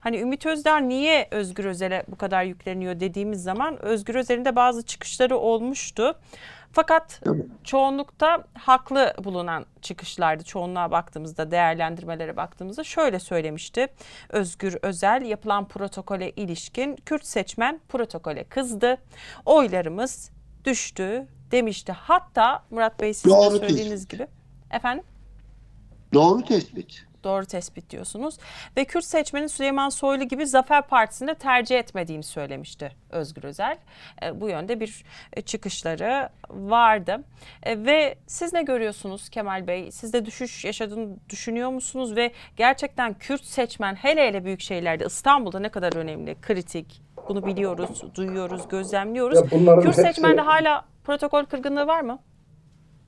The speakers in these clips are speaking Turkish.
Hani Ümit Özdağ niye Özgür Özel'e bu kadar yükleniyor dediğimiz zaman Özgür Özel'in de bazı çıkışları olmuştu. Fakat çoğunlukta haklı bulunan çıkışlardı. Çoğunluğa baktığımızda, değerlendirmelere baktığımızda şöyle söylemişti. Özgür Özel yapılan protokole ilişkin Kürt seçmen protokole kızdı. Oylarımız düştü demişti. Hatta Murat Bey sizin Doğru söylediğiniz tespit. gibi. Efendim? Doğru tespit. Doğru tespit diyorsunuz. Ve Kürt seçmenin Süleyman Soylu gibi Zafer Partisi'ni tercih etmediğini söylemişti Özgür Özel. E, bu yönde bir e, çıkışları vardı. E, ve siz ne görüyorsunuz Kemal Bey? Siz de düşüş yaşadığını düşünüyor musunuz? Ve gerçekten Kürt seçmen hele hele büyük şehirlerde İstanbul'da ne kadar önemli, kritik. Bunu biliyoruz, duyuyoruz, gözlemliyoruz. Kürt hepsi- seçmende hala protokol kırgınlığı var mı?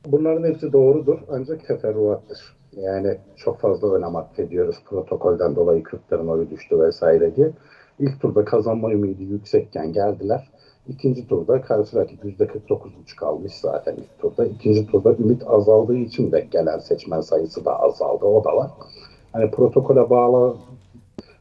Bunların hepsi doğrudur ancak teferruattır. Yani çok fazla önem atfediyoruz protokolden dolayı Kürtlerin oyu düştü vesaire diye. İlk turda kazanma ümidi yüksekken geldiler. İkinci turda karşı rakip %49,5 almış zaten ilk turda. İkinci turda ümit azaldığı için de gelen seçmen sayısı da azaldı. O da var. Hani protokole bağlı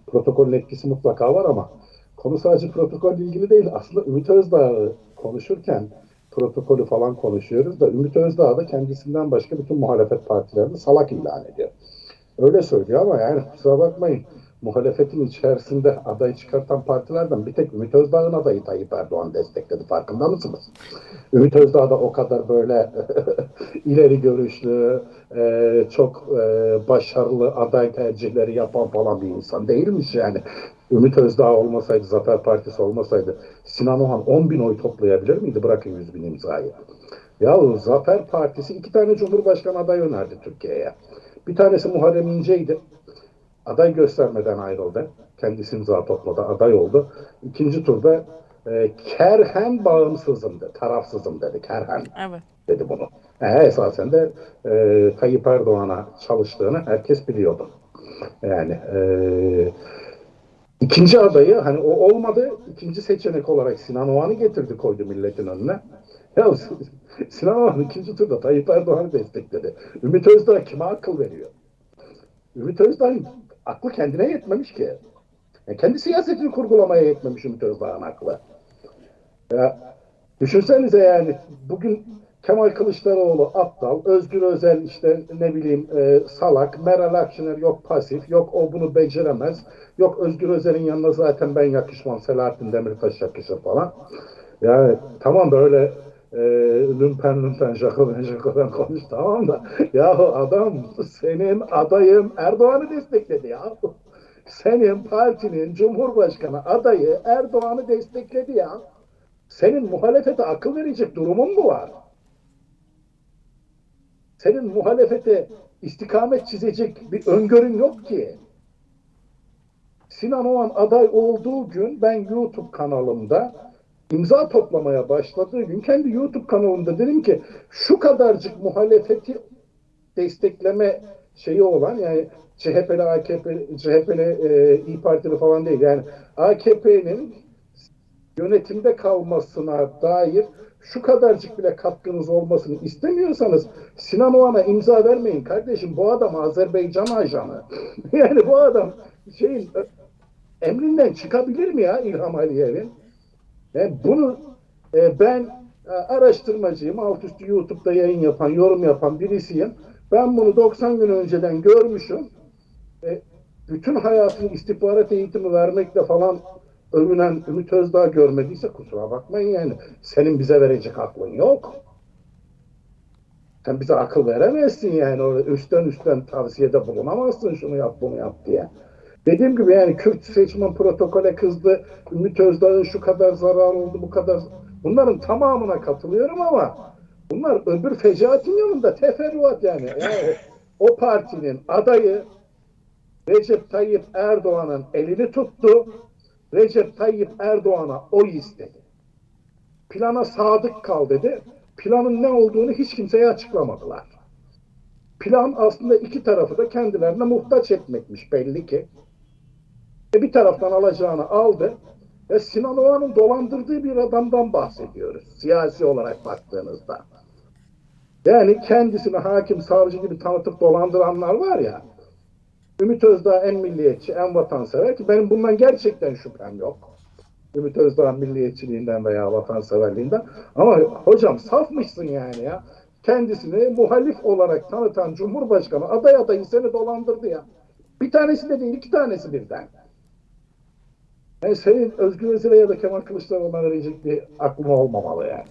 protokolün etkisi mutlaka var ama konu sadece protokolle ilgili değil. Aslında Ümit Özdağ'ı konuşurken protokolü falan konuşuyoruz da Ümit Özdağ da kendisinden başka bütün muhalefet partilerini salak ilan ediyor. Öyle söylüyor ama yani kusura bakmayın muhalefetin içerisinde aday çıkartan partilerden bir tek Ümit Özdağ'ın adayı Tayyip Erdoğan destekledi. Farkında mısınız? Ümit Özdağ da o kadar böyle ileri görüşlü, e, çok e, başarılı aday tercihleri yapan falan bir insan değilmiş yani. Ümit Özdağ olmasaydı, Zafer Partisi olmasaydı Sinan Oğan 10 bin oy toplayabilir miydi? Bırakın 100 bin imzayı. Ya Zafer Partisi iki tane Cumhurbaşkanı adayı önerdi Türkiye'ye. Bir tanesi Muharrem İnce'ydi. Aday göstermeden ayrıldı. Kendisi imza topladı, aday oldu. İkinci turda e, kerhen bağımsızım dedi, tarafsızım dedi, kerhen Evet. dedi bunu. E, esasen de e, Tayyip Erdoğan'a çalıştığını herkes biliyordu. Yani e, ikinci adayı hani o olmadı. ikinci seçenek olarak Sinan Oğan'ı getirdi koydu milletin önüne. Ya Sinan Oğan ikinci turda Tayyip Erdoğan'ı destekledi. Ümit Özdağ kime akıl veriyor? Ümit Özdağ'ın aklı kendine yetmemiş ki. Yani kendi siyasetini kurgulamaya yetmemiş Ümit Özdağ'ın aklı. Ya Düşünsenize yani bugün Kemal Kılıçdaroğlu aptal, Özgür Özel işte ne bileyim e, salak, Meral Akşener yok pasif, yok o bunu beceremez, yok Özgür Özel'in yanına zaten ben yakışmam, Selahattin Demirtaş yakışır falan. Yani tamam böyle e, lümpen lümpen şakadan şakadan konuş tamam da yahu adam senin adayın Erdoğan'ı destekledi ya. Senin partinin Cumhurbaşkanı adayı Erdoğan'ı destekledi ya. Senin muhalefete akıl verecek durumun mu var? Senin muhalefete istikamet çizecek bir öngörün yok ki. Sinan Oğan aday olduğu gün ben YouTube kanalımda imza toplamaya başladığı gün kendi YouTube kanalımda dedim ki şu kadarcık muhalefeti destekleme şeyi olan yani CHP'li AKP, CHP'li e, İyi Partili falan değil yani AKP'nin yönetimde kalmasına dair şu kadarcık bile katkınız olmasını istemiyorsanız Sinan Oğan'a imza vermeyin kardeşim. Bu adam Azerbaycan ajanı. yani bu adam şeyin ö- emrinden çıkabilir mi ya İlham Aliyev'in? Yani bunu e, ben e, araştırmacıyım. Alt üstü YouTube'da yayın yapan, yorum yapan birisiyim. Ben bunu 90 gün önceden görmüşüm. E, bütün hayatını istihbarat eğitimi vermekle falan övünen Ümit Özdağ görmediyse kusura bakmayın yani. Senin bize verecek aklın yok. Sen bize akıl veremezsin yani. Orada üstten üstten tavsiyede bulunamazsın şunu yap bunu yap diye. Dediğim gibi yani Kürt seçmen protokole kızdı. Ümit Özdağ'ın şu kadar zarar oldu bu kadar. Bunların tamamına katılıyorum ama bunlar öbür fecaatin yanında teferruat yani. yani o partinin adayı Recep Tayyip Erdoğan'ın elini tuttu. Recep Tayyip Erdoğan'a oy istedi. Plana sadık kal dedi. Planın ne olduğunu hiç kimseye açıklamadılar. Plan aslında iki tarafı da kendilerine muhtaç etmekmiş belli ki. E bir taraftan alacağını aldı. Ve Sinan Oğan'ın dolandırdığı bir adamdan bahsediyoruz. Siyasi olarak baktığınızda. Yani kendisini hakim, savcı gibi tanıtıp dolandıranlar var ya. Ümit Özdağ en milliyetçi, en vatansever ki benim bundan gerçekten şüphem yok. Ümit Özdağ milliyetçiliğinden veya vatanseverliğinden. Ama hocam safmışsın yani ya. Kendisini muhalif olarak tanıtan Cumhurbaşkanı aday adayı seni dolandırdı ya. Bir tanesi de değil, iki tanesi birden. Yani senin Özgür Özel'e ya da Kemal Kılıçdaroğlu'na verecek bir aklın olmamalı yani.